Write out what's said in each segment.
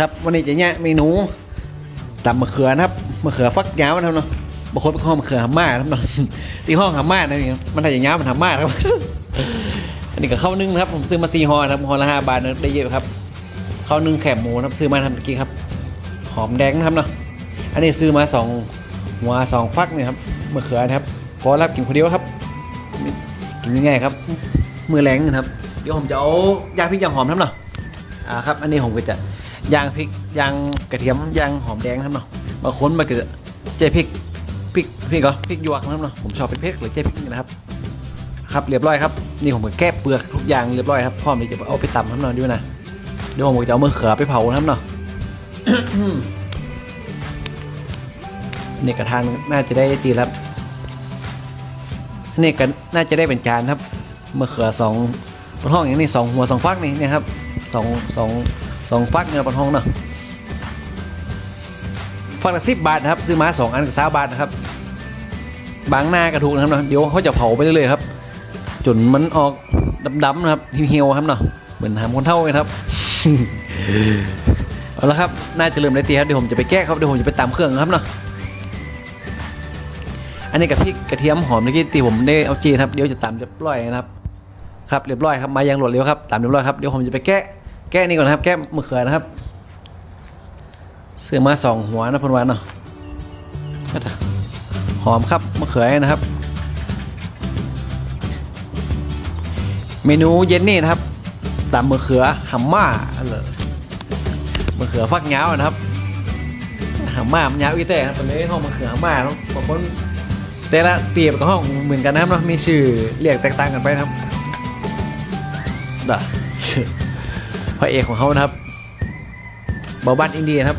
ครับวันนี้จะเนี่ยเมนูตำมะเขือนะครับมะเขือฟักยาวนะครับเนาะบางคนเป็นห้องมะเขือหำม่าครับเนาะที่ห้องหำม่านะนี่มันถ้าอย่างยาวมันหำม่าครับอันนี้ก็ข้าวนึ่งนะครับ ผมซื้อมาสี่ห่อครับห่อละห้าบาทนะได้เยอะครับข้าวนึ่งแคบหมูนะครับซื้อมาทำเมื่อกี้ครับ หอมแดงนะครับเนาะอันนี้ซื้อมาสองหัวสองฟักเนี่ยครับมะเขือนะครับพอรับกินคนเดียวครับกินง่ายๆครับ มือแรงนะครับเดี๋ยวผมจะเอายาพริกย่างหอมทำเนาะอ่าครับ อันนี้ผมก็จะ ยางพริกยางกระเทียมยางหอมแดงทำเนาะบางคนมาเก็จะเจพริกพริกพริกเหรอพริกหยวกนะครับเนาะผมชอบเป็นพริกหรือเจพริกนี่นะครับครับเรียบร้อยครับนี่ผมก็แก้เปลือกทุกอย่างเรียบร้อยครับพร้อมที่จะเอาไปตำทำเนาะด้วยนะเดี๋ยวผมจะเอามะเขือไปเผาทำเนาะนี่กระทานน่าจะได้ตีแล้วนี่ก็น่าจะได้เป็นจานครับมะเขือสองบนห้องอย่างนี้สองหัวสองฟักนี่เนี่ยครับสองสอง สองฟักเนี่ยบนห้องเนาะฟักละสิบบาทนะครับ ซื้อมาสองอันกับสาบาทนะครับ บางหน้ากระถูกนะครับเนาะเดี๋ยวเขาจะเผาไปเรื่อยๆครับจนมันออกดำๆนะครับเหี่ยวๆครับเนาะเหมือนหามคนเท่าเลยครับเอาละครับน่าจะเริ่มได้ตีครับเดี๋ยวผมจะไปแก้ครับเดี๋ยวผมจะไปตามเครื่องครับเนาะอันนี้กับพริกกระเทียมหอมเมื่อกี้ตีผมได้เอาจีนครับเดี๋ยวจะตามเรียบร้อยนะครับครับเรียบร้อยครับมายังรวดเร็วครับตามเรียบร้อยครับเดี๋ยวผมจะไปแก้ แก้นี่ก่อนนะครับ แก้มะเขือนะครับ เสือมาสองหัวนะพนวันเนาะหอมครับมะเขือนะครับ เมนูเย็นนี่นะครับตำมะเขือหัมม่าเลยมะเขือฟักยาวนะครับหัมม่ามันยาวอีแต่ครับตอนนี้ห้องมะเขือหัมม่าเนาะบางคนแต่ละเตียบกับห้องเหมือนกันนะครับเนาะมีชื่อเรียกแตกต่างกันไปนะครับด่า พระเอกของเขานะครับเบาบ้านอินเดียนะครับ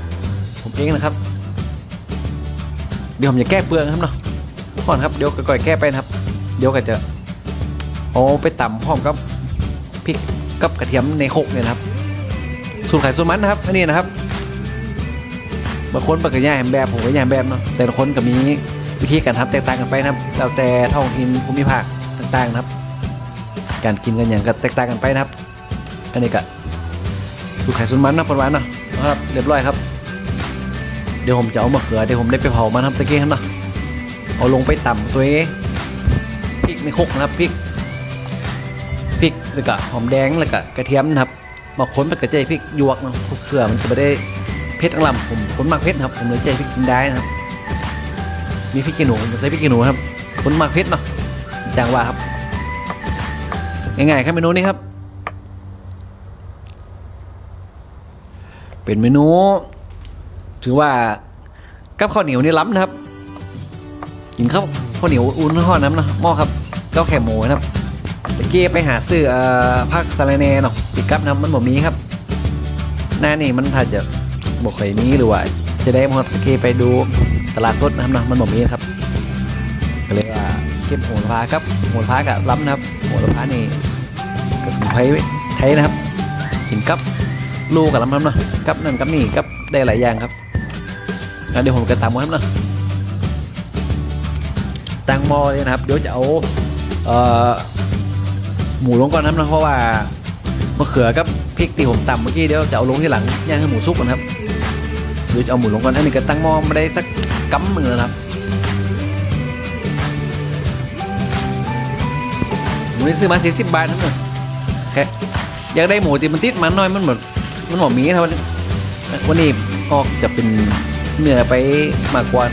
ผมเองนะครับ เดี๋ยวผมจะแก้เปลืองครับเนาะก่อนครับเดี๋ยวก่อยแก้ไปนะครับ เดี๋ยวก็จะเอาไปตำพร้อมกับพริกกับกระเทียมในโคกเนี่ยนะครับสูตรไข่สูตรมันนะครับอันนี้นะครับบางคนปกติย่างแบบผมก็ย่าแบบเนาะแต่ละคนก็มีวิธีการทำแตกต่างกันไปนะครับแล้วแต่ท้องถิ่นภูมิภาคต่างๆนะครับ การกินกันอย่างก็แตกต่างกันไปนะครับ อันนี้ก็ สูไข่สูตรมันนะปนหวานนะนะครับ เรียบร้อยครับ เดี๋ยวผมจะเอามะเขือเดี๋ยวผมได้ไปเผามันครับตะกี้ครับเนาะเอาลงไปต่ำตัวเองพริกในโคกนะครับพริกพริกแล้วก็หอมแดงแล้วก็กระเทียมนะครับมาค้นไปกระเจยพริกยวกเนาะเพื่อมันจะไม่ได้เผ็ดทั้งลำผมค้นมากเผ็ดนะครับผมเลยใจพริกกินได้นะครับ มีพริกขี้หนูผมใส่พริกขี้หนูครับค้นมากเผ็ดเนาะจังว่าครับง่ายๆครับเมนูนี้ครับ เป็นเมนู ถือว่ากับข้าวเหนียวนี่ล้ำนะครับกินข้าวข้าวเหนียวอุ่นห่อน้ำนะหม้อครับก้าแคบหมูนะครับตะเกียไปหาซื้อเอ่อผักสะระแหน่เนาะปิดกับน้ำมันบ่มีครับหน้านี่มันถ้าจะบ่ค่อยมีหรือว่า จะได้มาตะเกียไปดูตลาดสดนะครับนะมันบ่มีครับก็เลยว่าเก็บโหระพาครับโหระพากับล้ำนะครับโหระพานี่กระสมุนไพรไทยนะครับกินกับ ลูกกับล้ำน้ำเนาะกับนั่นกับนี่กับได้หลายอย่างครับเดี๋ยวผมก็ตามมาครับเนาะตั้งหม้อเลยนะครับเดี๋ยวจะเอาเออหมูลงก่อนนะครับนะเพราะว่ามะเขือกับพริกที่ผมตำเมื่อกี้เดี๋ยวจะเอาลงที่หลังย่างให้หมูสุกก่อนครับเดี๋ยวจะเอาหมูลงก่อนอันนี้ก็ตั้งหม้อมาได้สักกั๊มหนึ่งแล้วนะครับหมูนี่ซื้อมาสี่สิบบาทนะครับแค่อยากได้หมูที่มันติดมันน้อยมันหมด มันหมดมีครับวันนี้วันนี้ออกจะเป็นเนื้อไปมากกว่า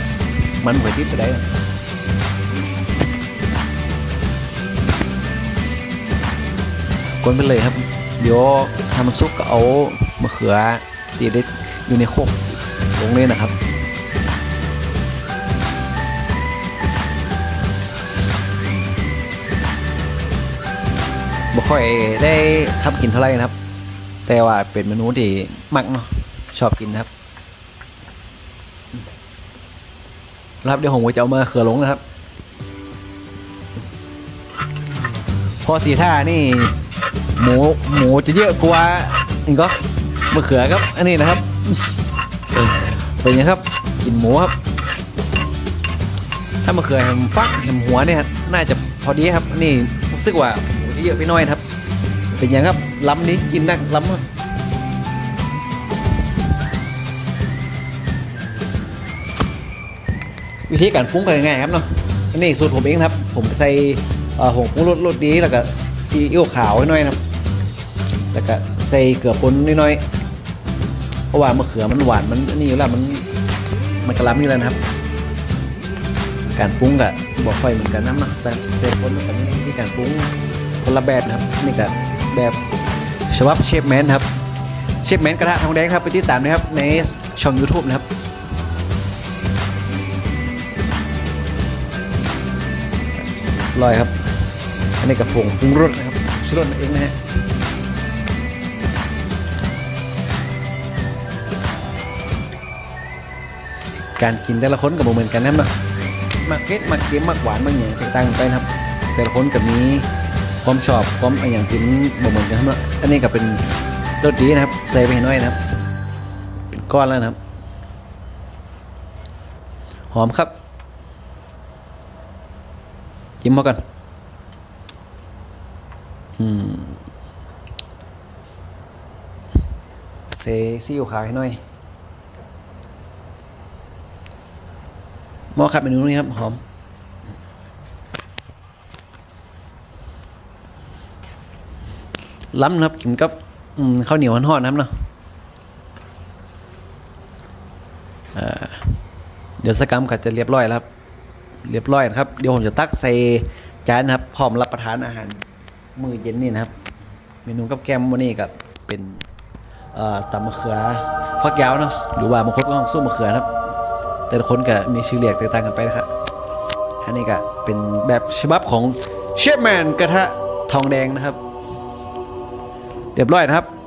มันหมดติดไปได้กวนไปเลยครับ เดี๋ยวทำมันซุปก็เอามะเขือตีได้อยู่ในโคกลงเลยนะครับบ่ค่อยได้ทำกินเท่าไหร่นะครับ แต่ว่าเป็นเมนูที่มักเนาะชอบกินนะครับครับเดี๋ยวผมจะเอามาเขือลงนะครับพอสีท่านี่ หมูหมูจะเยอะกว่านี่ก็มะเขือครับ อันนี้นะครับเป็นไงครับกินหมูครับ ถ้ามะเขือแหมฟักแหมหัวเนี่ยน่าจะพอดีครับนนี่รู้สึกว่าหมูจะเยอะไปหน้อยครับ เป็นยังครับ ล้ำนี้กินนักล้ำวิธีการปรุงก็ง่ายๆครับเนาะน,นี่สูตรผมเองครับ ผมใส่หงปรุงรสรสดีแล้วก็ซีอิ๊วขาวน้อยนะแล้วก็ใส่เกลือป่นน้อยๆเพราะว่ามะเขือมันหวานมันนี่อยู่แล้วมันมันกระล้ำอยู่แล้วนะครับ การปรุงก็บอกค่อยเหมือนกันนะแต่แต่คนมันก็มีการปรุงคนละแบบนะครับนี่ก็แบบ ฉบับเชฟแมนครับเชฟแมนกระทะทองแดงครับไปติดตามนะครับในช่อง YouTube นะครับลอยครับ อันนี้กับผงปรุงรสนะครับชูรสเองนะฮะการกินแต่ละคนกับเหมือนกันนะครับมักเก็ตมักเค็มมักหวานบางอย่างตกต่างกันไปนะครับ แต่ละคนกับมี ความชอบความอะไรอย่างกินบ่เหมือนกันครับเนาอันนี้ก็เป็นรสดีนะครับใส่ไปให้น้อยนะครับ เป็นก้อนแล้วนะครับ หอมครับจิ้มมาก่อนอืมเซซีอิ๊วขาวให้หน่อยหม้อครับเมนูนี้ครับหอม ล้ำนะครับกินกับข้าวเหนียวห่อนๆนะครับเนาะเดี๋ยวสกรรมก็จะเรียบร้อยแล้วครับ เรียบร้อยนะครับ เดี๋ยวผมจะตักใส่จานนะครับ พร้อมรับประทานอาหารมื้อเย็นนี่นะครับ เมนูกับแกมวันนี้ก็เป็นตำมะเขือฟักยาวเนาะหรือว่าบางคนก็ห้องสู้มะเขือนะครับ แต่ละคนก็มีชื่อเรียกแตกต่างกันไปนะครับอันนี้ก็เป็นแบบฉบับของเชฟแมนกระทะทองแดงนะครับ เรียบร้อยนะครับ